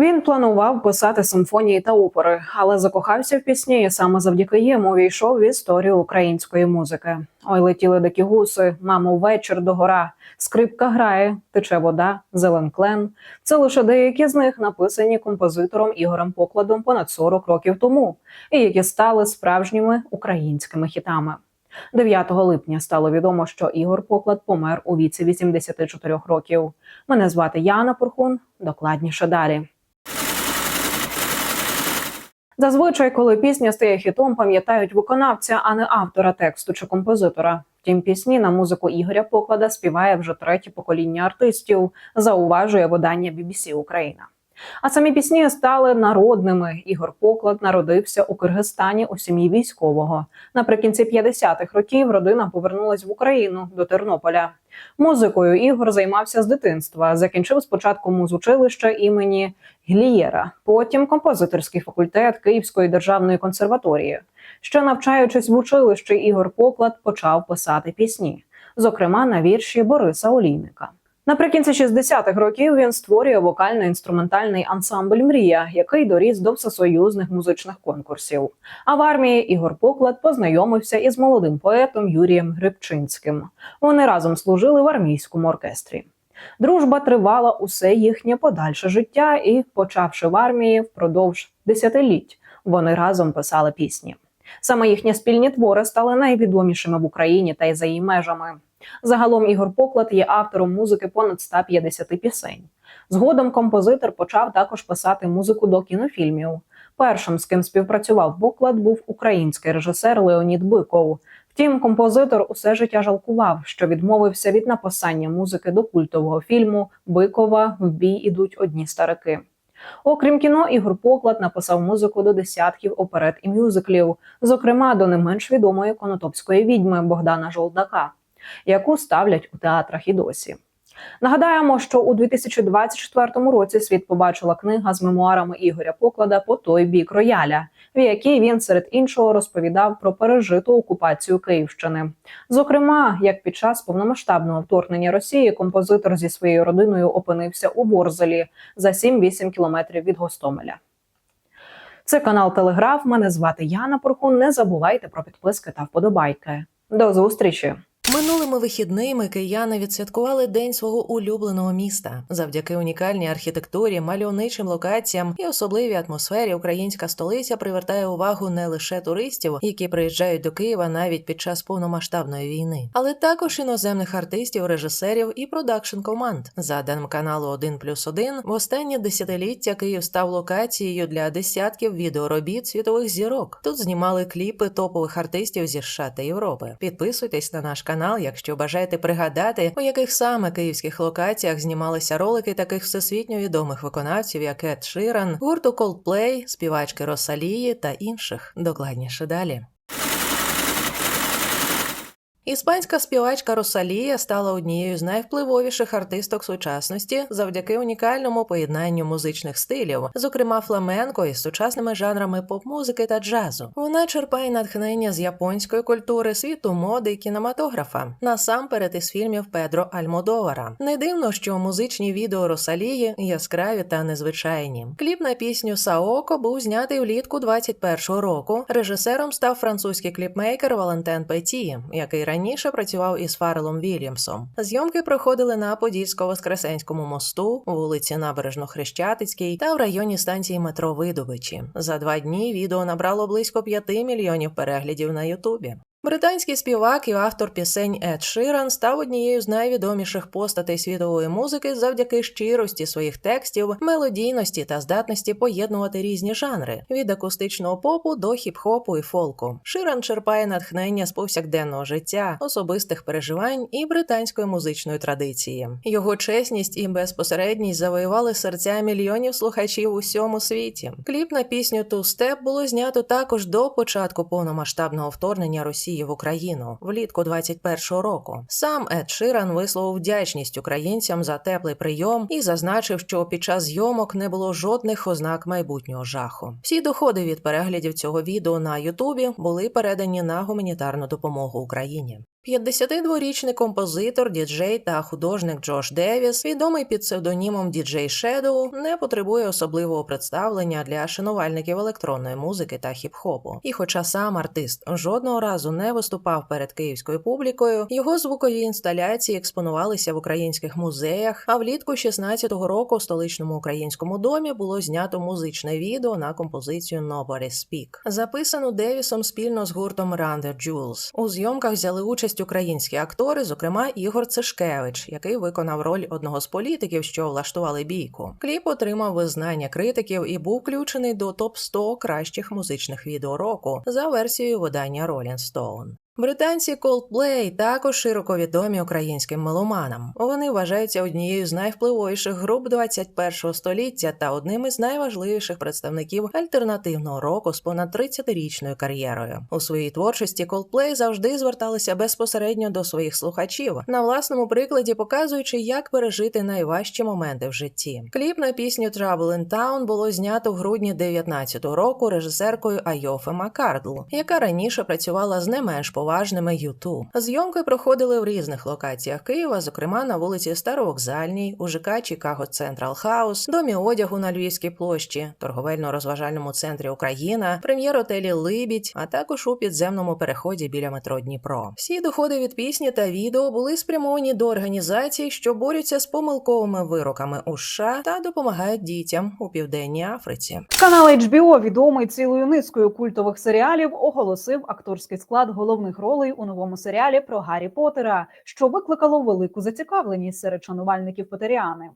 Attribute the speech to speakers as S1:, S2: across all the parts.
S1: Він планував писати симфонії та опери, але закохався в пісні і саме завдяки їм увійшов в історію української музики. Ой, летіли дикі гуси, мамо, вечір до гора, скрипка грає, тече вода, зелен клен. Це лише деякі з них написані композитором Ігорем Покладом понад 40 років тому, і які стали справжніми українськими хітами. 9 липня стало відомо, що Ігор Поклад помер у віці 84 років. Мене звати Яна Пурхун. Докладніше далі. Зазвичай, коли пісня стає хітом, пам'ятають виконавця, а не автора тексту чи композитора. Втім, пісні на музику Ігоря Поклада співає вже третє покоління артистів, зауважує видання BBC Україна. А самі пісні стали народними. Ігор Поклад народився у Киргизстані у сім'ї військового. Наприкінці 50-х років родина повернулась в Україну до Тернополя. Музикою Ігор займався з дитинства. Закінчив спочатку музучилище імені Глієра, потім композиторський факультет Київської державної консерваторії. Ще навчаючись в училищі, Ігор Поклад почав писати пісні, зокрема на вірші Бориса Олійника. Наприкінці 60-х років він створює вокально-інструментальний ансамбль Мрія, який доріс до всесоюзних музичних конкурсів. А в армії Ігор Поклад познайомився із молодим поетом Юрієм Гребчинським. Вони разом служили в армійському оркестрі. Дружба тривала усе їхнє подальше життя, і, почавши в армії впродовж десятиліть, вони разом писали пісні. Саме їхні спільні твори стали найвідомішими в Україні та й за її межами. Загалом Ігор Поклад є автором музики понад 150 пісень. Згодом композитор почав також писати музику до кінофільмів. Першим, з ким співпрацював Поклад, був український режисер Леонід Биков. Втім, композитор усе життя жалкував, що відмовився від написання музики до культового фільму Бикова В бій ідуть одні старики. Окрім кіно, Ігор Поклад написав музику до десятків оперет і мюзиклів, зокрема до не менш відомої конотопської відьми Богдана Жолдака, яку ставлять у театрах і досі. Нагадаємо, що у 2024 році світ побачила книга з мемуарами Ігоря Поклада по той бік рояля, в якій він серед іншого розповідав про пережиту окупацію Київщини. Зокрема, як під час повномасштабного вторгнення Росії композитор зі своєю родиною опинився у Ворзелі за 7-8 кілометрів від Гостомеля. Це канал Телеграф. Мене звати Яна Порхун. Не забувайте про підписки та вподобайки. До зустрічі!
S2: Минулими вихідними кияни відсвяткували день свого улюбленого міста. Завдяки унікальній архітектурі, мальовничим локаціям і особливій атмосфері українська столиця привертає увагу не лише туристів, які приїжджають до Києва навіть під час повномасштабної війни, але також іноземних артистів, режисерів і продакшн команд. За даним каналу 1 плюс 1, в останні десятиліття Київ став локацією для десятків відеоробіт світових зірок. Тут знімали кліпи топових артистів зі США та Європи. Підписуйтесь на наш канал, якщо бажаєте пригадати, у яких саме київських локаціях знімалися ролики таких всесвітньо відомих виконавців, як Ед Ширан, гурту Coldplay, співачки Росалії та інших. Докладніше далі. Іспанська співачка Росалія стала однією з найвпливовіших артисток сучасності завдяки унікальному поєднанню музичних стилів, зокрема фламенко із сучасними жанрами поп-музики та джазу. Вона черпає натхнення з японської культури, світу моди і кінематографа, насамперед із фільмів Педро Альмодовара. Не дивно, що музичні відео Росалії яскраві та незвичайні. Кліп на пісню Саоко був знятий влітку 21-го року. Режисером став французький кліпмейкер Валентен Петі, який раніше працював із Фарелом Вільямсом. Зйомки проходили на Подільсько-Воскресенському мосту, вулиці Набережно-Хрещатицькій та в районі станції метро Видовичі. За два дні відео набрало близько 5 мільйонів переглядів на Ютубі. Британський співак і автор пісень Ед Ширан став однією з найвідоміших постатей світової музики завдяки щирості своїх текстів, мелодійності та здатності поєднувати різні жанри від акустичного попу до хіп-хопу і фолку. Ширан черпає натхнення з повсякденного життя, особистих переживань і британської музичної традиції. Його чесність і безпосередність завоювали серця мільйонів слухачів у всьому світі. Кліп на пісню Two Step було знято також до початку повномасштабного вторгнення Росії в Україну влітку 21-го року. Сам Ед Ширан висловив вдячність українцям за теплий прийом і зазначив, що під час зйомок не було жодних ознак майбутнього жаху. Всі доходи від переглядів цього відео на Ютубі були передані на гуманітарну допомогу Україні. 52-річний композитор, діджей та художник Джош Девіс, відомий під псевдонімом Діджей Шедоу, не потребує особливого представлення для шанувальників електронної музики та хіп-хопу. І хоча сам артист жодного разу не виступав перед київською публікою, його звукові інсталяції експонувалися в українських музеях. А влітку 16-го року в столичному українському домі було знято музичне відео на композицію Nobody Speak, записану Девісом спільно з гуртом Run the. У зйомках взяли участь українські актори, зокрема Ігор Цишкевич, який виконав роль одного з політиків, що влаштували бійку. Кліп отримав визнання критиків і був включений до топ 100 кращих музичних відео року за версією видання Rolling Stone. Британці Coldplay також широко відомі українським меломанам. Вони вважаються однією з найвпливовіших груп 21-го століття та одним із найважливіших представників альтернативного року з понад 30-річною кар'єрою. У своїй творчості Coldplay завжди зверталися безпосередньо до своїх слухачів, на власному прикладі показуючи, як пережити найважчі моменти в житті. Кліп на пісню Trouble in Town було знято в грудні 19-го року режисеркою Айофе Маккардл, яка раніше працювала з не менш поважними YouTube. Зйомки проходили в різних локаціях Києва, зокрема на вулиці Старовокзальній, у ЖК Чикаго Централ Хаус, домі одягу на Львівській площі, торговельно-розважальному центрі Україна, прем'єр-отелі Либідь, а також у підземному переході біля метро Дніпро. Всі доходи від пісні та відео були спрямовані до організацій, що борються з помилковими вироками у США та допомагають дітям у південній Африці.
S1: Канал HBO, відомий цілою низкою культових серіалів, оголосив акторський склад головних ролей у новому серіалі про Гаррі Поттера, що викликало велику зацікавленість серед шанувальників Поттеріани.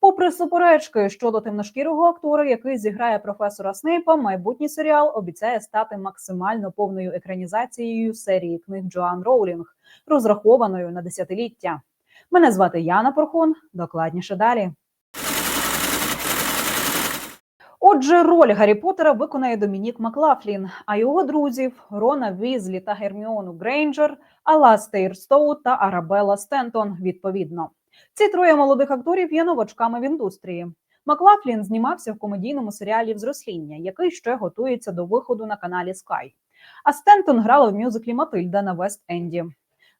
S1: Попри суперечки щодо темношкірого актора, який зіграє професора Снейпа, майбутній серіал обіцяє стати максимально повною екранізацією серії книг Джоан Роулінг, розрахованою на десятиліття. Мене звати Яна Порхон. Докладніше далі. Отже, роль Гаррі Поттера виконає Домінік Маклафлін, а його друзів Рона Візлі та Герміону Грейнджер, Аластейр Стоу та Арабелла Стентон відповідно. Ці троє молодих акторів є новачками в індустрії. Маклафлін знімався в комедійному серіалі Взросління, який ще готується до виходу на каналі Sky. А Стентон грала в мюзиклі Матильда на Вест-Енді.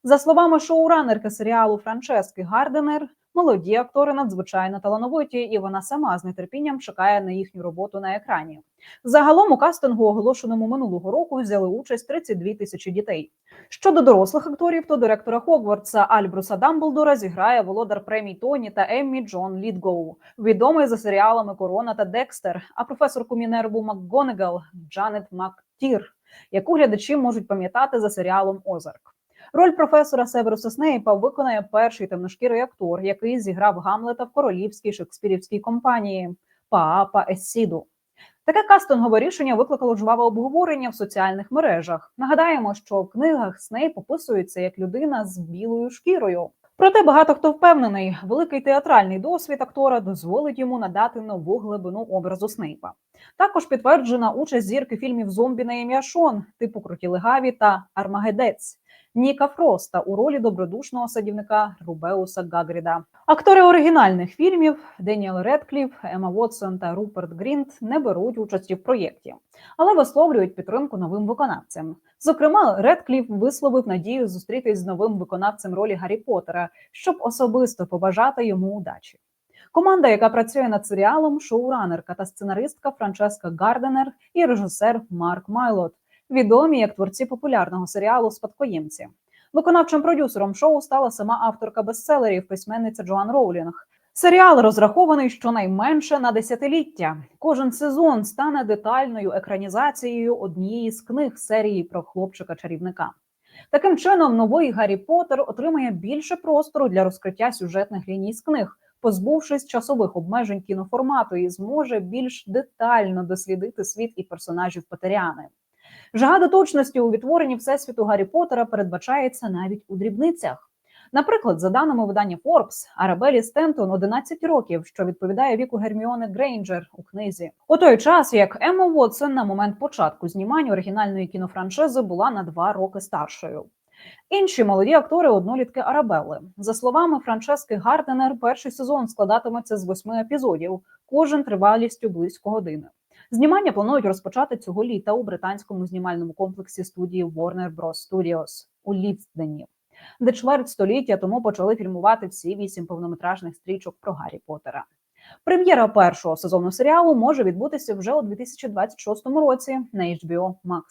S1: За словами шоуранерки серіалу Франчески Гарденер, молоді актори надзвичайно талановиті, і вона сама з нетерпінням чекає на їхню роботу на екрані. Загалом у кастингу, оголошеному минулого року, взяли участь 32 тисячі дітей. Щодо дорослих акторів, то директора Хогвартса Альбруса Дамблдора зіграє володар премій Тоні та Еммі Джон Лідгоу, відомий за серіалами Корона та Декстер, а професорку Мінерву МакГонегал Джанет Мактір, яку глядачі можуть пам'ятати за серіалом Озарк. Роль професора Северуса Снейпа виконає перший темношкірий актор, який зіграв Гамлета в королівській шекспірівській компанії Паапа Ессіду. Таке кастингове рішення викликало жваве обговорення в соціальних мережах. Нагадаємо, що в книгах Снейп описується як людина з білою шкірою. Проте багато хто впевнений, великий театральний досвід актора дозволить йому надати нову глибину образу Снейпа. Також підтверджена участь зірки фільмів Зомбі на ім'я Шон, типу Круті легаві та Армагедець. Ніка Фроста у ролі добродушного садівника Рубеуса Гагріда. Актори оригінальних фільмів Деніел Редкліф, Ема Вотсон та Руперт Грінт не беруть участі в проєкті, але висловлюють підтримку новим виконавцям. Зокрема, Редкліф висловив надію зустрітись з новим виконавцем ролі Гаррі Поттера, щоб особисто побажати йому удачі. Команда, яка працює над серіалом, шоуранерка та сценаристка Франческа Гарденер і режисер Марк Майлот, відомі як творці популярного серіалу Спадкоємці. Виконавчим продюсером шоу стала сама авторка бестселерів, письменниця Джоан Роулінг. Серіал розрахований щонайменше на десятиліття. Кожен сезон стане детальною екранізацією однієї з книг серії про хлопчика-чарівника. Таким чином, новий Гаррі Поттер отримає більше простору для розкриття сюжетних ліній з книг, позбувшись часових обмежень кіноформату, і зможе більш детально дослідити світ і персонажів Потеріани. Жага до точності у відтворенні всесвіту Гаррі Поттера передбачається навіть у дрібницях. Наприклад, за даними видання Forbes, Арабелі Стентон 11 років, що відповідає віку Герміони Грейнджер у книзі. У той час як Емма Вотсон на момент початку знімань оригінальної кінофраншизи була на два роки старшою. Інші молоді актори однолітки Арабелли. За словами Франчески Гарденер, перший сезон складатиметься з восьми епізодів, кожен тривалістю близько години. Знімання планують розпочати цього літа у британському знімальному комплексі студії Warner Bros. Studios у Лівдені. де чверть століття тому почали фільмувати всі вісім повнометражних стрічок про Гаррі Поттера. Прем'єра першого сезону серіалу може відбутися вже у 2026 році на HBO Max.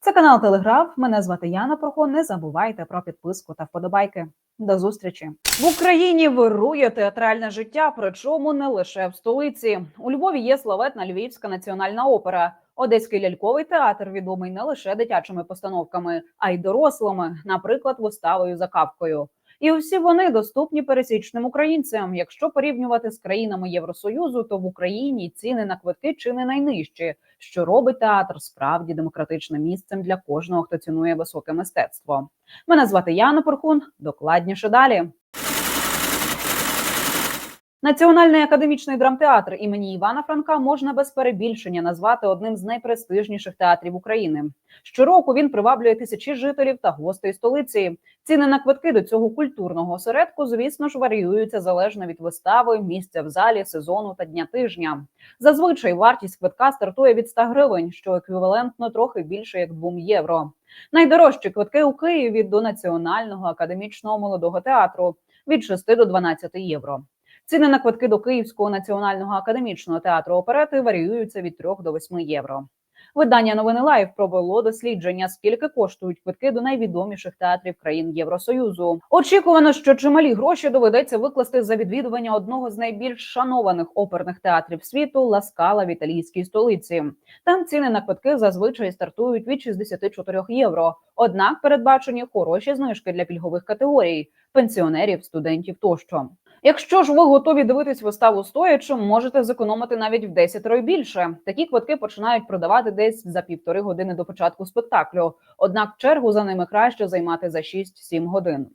S1: Це канал Телеграф. Мене звати Яна Прохо. Не забувайте про підписку та вподобайки. До зустрічі в Україні вирує театральне життя, причому не лише в столиці. У Львові є славетна Львівська національна опера. Одеський ляльковий театр відомий не лише дитячими постановками, а й дорослими, наприклад, виставою за капкою. І усі вони доступні пересічним українцям. Якщо порівнювати з країнами Євросоюзу, то в Україні ціни на квитки чи не найнижчі, що робить театр справді демократичним місцем для кожного, хто цінує високе мистецтво. Мене звати Яна Порхун. Докладніше далі. Національний академічний драмтеатр імені Івана Франка можна без перебільшення назвати одним з найпрестижніших театрів України. Щороку він приваблює тисячі жителів та гостей столиці. Ціни на квитки до цього культурного осередку, звісно ж, варіюються залежно від вистави, місця в залі, сезону та дня тижня. Зазвичай вартість квитка стартує від 100 гривень, що еквівалентно трохи більше як 2 євро. Найдорожчі квитки у Києві до Національного академічного молодого театру від 6 до 12 євро. Ціни на квитки до Київського національного академічного театру оперети варіюються від 3 до 8 євро. Видання новини Лайв провело дослідження, скільки коштують квитки до найвідоміших театрів країн Євросоюзу. Очікувано, що чималі гроші доведеться викласти за відвідування одного з найбільш шанованих оперних театрів світу Ласкала в італійській столиці. Там ціни на квитки зазвичай стартують від 64 євро. Однак передбачені хороші знижки для пільгових категорій пенсіонерів, студентів тощо. Якщо ж ви готові дивитись виставу стоячи, можете зекономити навіть в 10 разів більше. Такі квитки починають продавати десь за півтори години до початку спектаклю. Однак чергу за ними краще займати за 6-7 годин.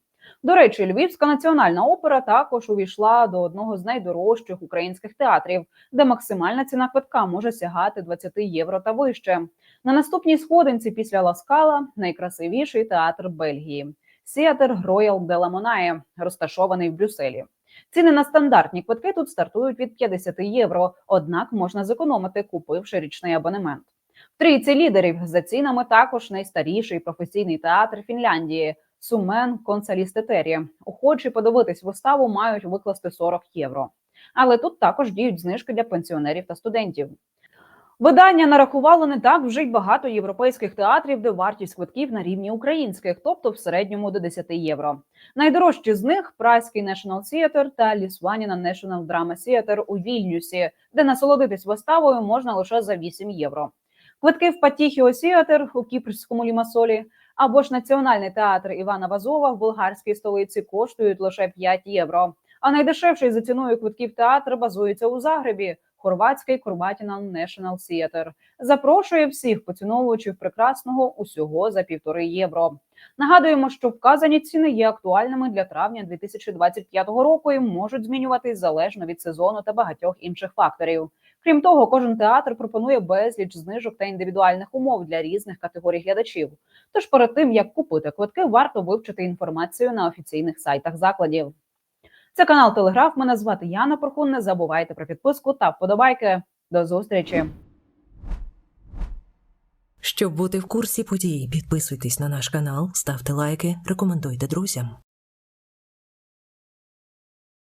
S1: До речі, Львівська національна опера також увійшла до одного з найдорожчих українських театрів, де максимальна ціна квитка може сягати 20 євро та вище. На наступній сходинці після Ласкала найкрасивіший театр Бельгії. Сіатр Роял де Ламонає, розташований в Брюсселі. Ціни на стандартні квитки тут стартують від 50 євро, однак можна зекономити, купивши річний абонемент. В трійці лідерів за цінами також найстаріший професійний театр Фінляндії Сумен Консалістетері. Охочі подивитись виставу мають викласти 40 євро. Але тут також діють знижки для пенсіонерів та студентів. Видання нарахувало не так вже й багато європейських театрів, де вартість квитків на рівні українських, тобто в середньому до 10 євро. Найдорожчі з них Празький National Theatre та Лісваніна National Drama Theatre у Вільнюсі, де насолодитись виставою можна лише за 8 євро. Квитки в Патіхіо Сіатер у Кіпрському Лімасолі або ж Національний театр Івана Вазова в болгарській столиці коштують лише 5 євро. А найдешевший за ціною квитків театр базується у Загребі. Хорватський Курбатіна National Theatre. запрошує всіх поціновувачів прекрасного усього за півтори євро. Нагадуємо, що вказані ціни є актуальними для травня 2025 року і можуть змінюватись залежно від сезону та багатьох інших факторів. Крім того, кожен театр пропонує безліч знижок та індивідуальних умов для різних категорій глядачів. Тож перед тим як купити квитки, варто вивчити інформацію на офіційних сайтах закладів. Це канал Телеграф. Мене звати Яна Прохун. Не забувайте про підписку та вподобайки. До зустрічі.
S2: Щоб бути в курсі подій, підписуйтесь на наш канал, ставте лайки, рекомендуйте друзям.